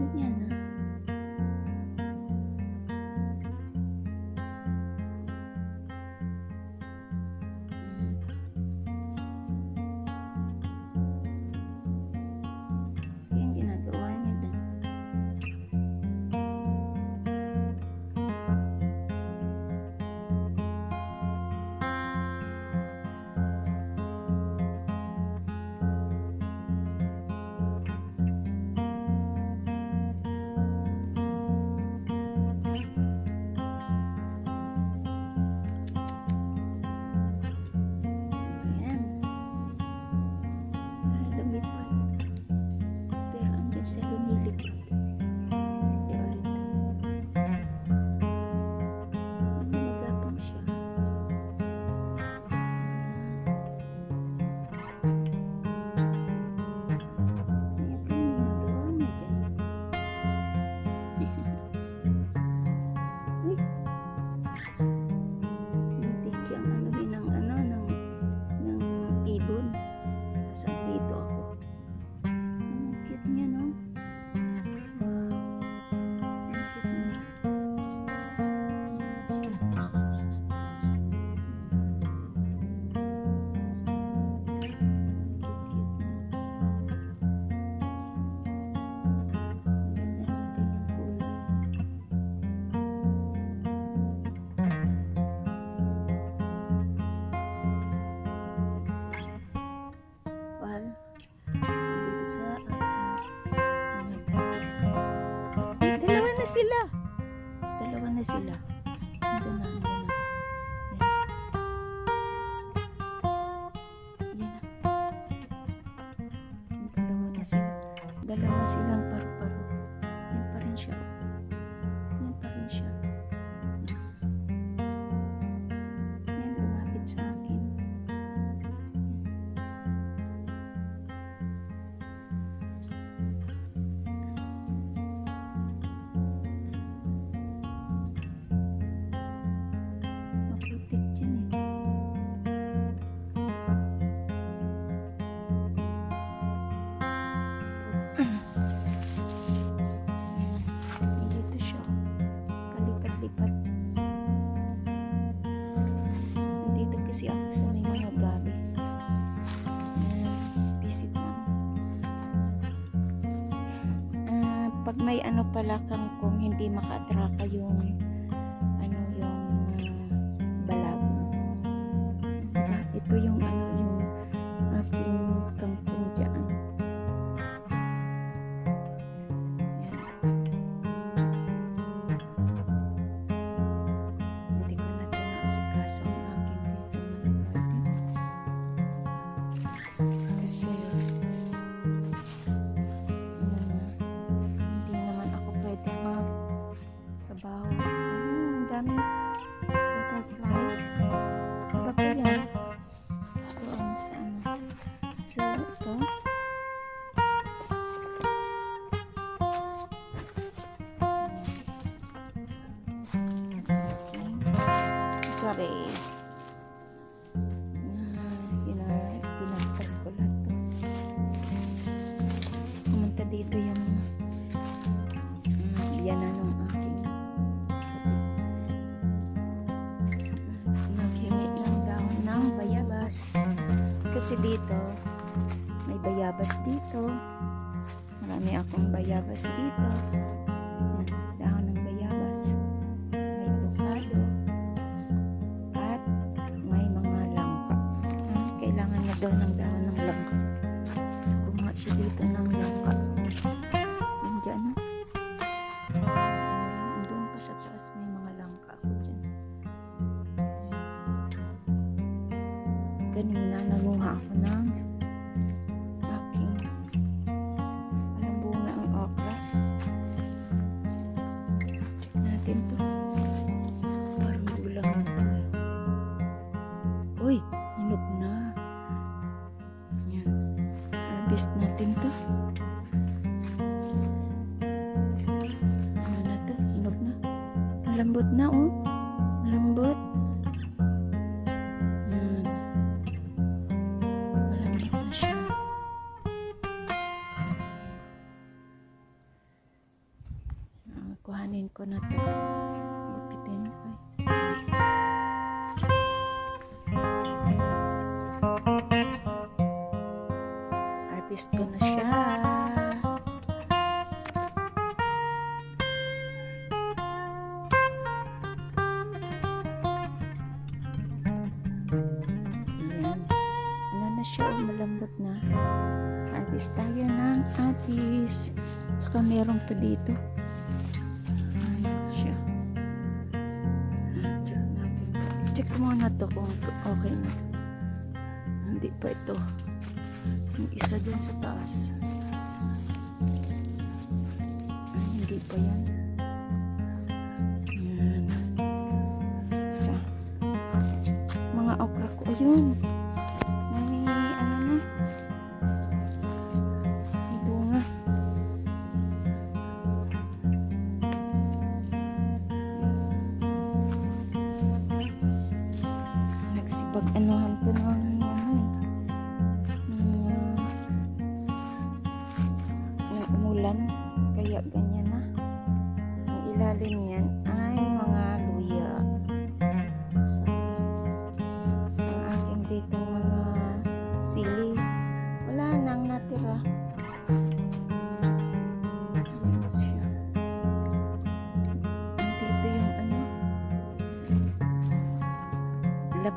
nước nha sila. Dalawa na sila. Ito na, ito na. Yan. Yan na. Dalawa na sila. Dalawa silang palakang kung hindi makatraka yung ano yung ah, uh, balag. Ito yung January. Tinagpas ko lahat to. Pumunta dito yung yan na ng aking naghingit ng dahon ng bayabas. Kasi dito, may bayabas dito. Marami akong bayabas dito. ng dahon ng langka. So, kumuha siya dito ng langka. Malambot na oh. Malambot. Yan. Malambot siya. Ah, kuhanin ko na to. Gupitin ko. eh. Harvest ko na siya. Harvest tayo ng atis. Tsaka meron pa dito. Check natin. Check muna to kung okay na. Hindi pa ito. Yung isa dun sa taas. Hindi pa yan. Ayan. Isa. Mga okra ko. Ayun. May Nagsipag anuhan to ng ano eh. Ng umulan. Kaya ganyan na. Ang ilalim niyan ay mga luya. So, ang aking dito mga sili. Wala nang natira.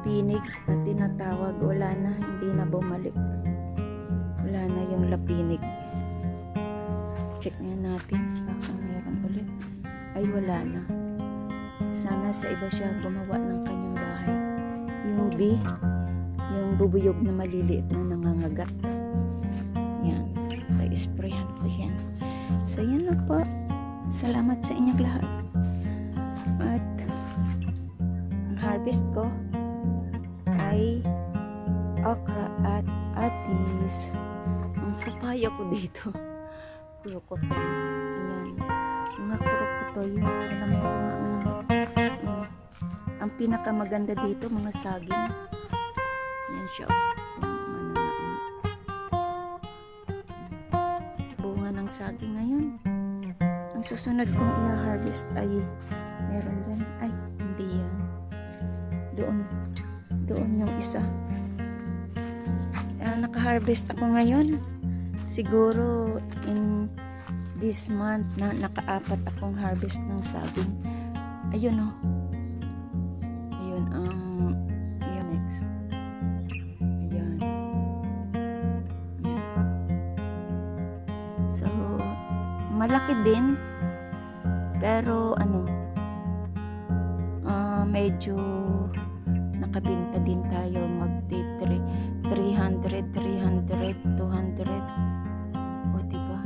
Lapinig na tinatawag. Wala na, hindi na bumalik. Wala na yung lapinig. Check nga natin. Baka meron ulit. Ay, wala na. Sana sa iba siya gumawa ng kanyang bahay. Yung B, yung bubuyog na maliliit na nangangagat. Yan. So, isprayan ko yan. So, yan lang po. Salamat sa inyong lahat. At, harvest ko ay okra at atis. Ang papaya ko dito. Kurokotoy. Ayan. Mga kurokotoy. Alam mo mga ano. Ang pinakamaganda dito, mga saging. Yan siya. oh. Bunga ng saging ngayon. Ang susunod kong i-harvest ay meron dyan. Ay, yung isa. Ah, naka-harvest ako ngayon. Siguro in this month na nakaapat akong harvest ng saging. Ayun oh. Ayun ang yun next. Ayan. Ayan. So, malaki din. Pero ano, ah medyo nakabinta din tayo magti 300, 300, 200. O diba?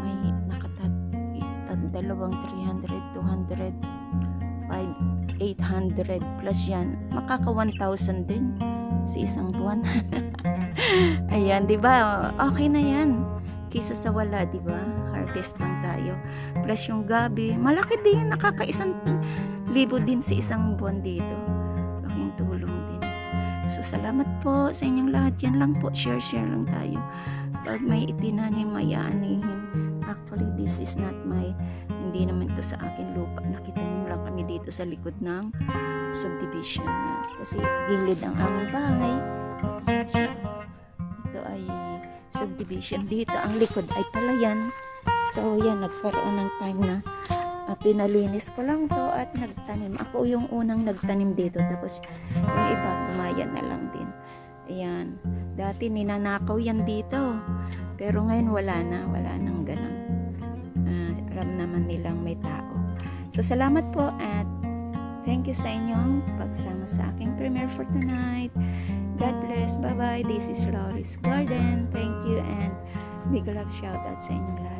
May nakatat dalawang 300, 200, 5, 800 plus yan. Makaka 1,000 din sa isang buwan. Ayan, di ba? Okay na yan. Kisa sa wala, di ba? Harvest lang tayo. Plus yung gabi, malaki din. Nakakaisang libo din sa isang buwan dito. Laking tulong din. So, salamat po sa inyong lahat. Yan lang po. Share-share lang tayo. Pag may itinanim, may aanihin. Actually, this is not my, hindi naman to sa akin lupa. Nakitanim lang kami dito sa likod ng subdivision. Yan. Kasi gilid ang aming bahay. Ito ay subdivision. Dito ang likod ay palayan. So, yan, nagkaroon ng time na ah, pinalinis ko lang to at nagtanim. Ako yung unang nagtanim dito. Tapos, yung iba, gumaya na lang din. Ayan. Dati, ninanakaw yan dito. Pero ngayon, wala na. Wala nang ganun. Ah, alam naman nilang may tao. So, salamat po at Thank you sa inyong pagsama sa aking premiere for tonight. God bless. Bye-bye. This is Loris Garden. Thank you and big love shout out sa inyong lahat.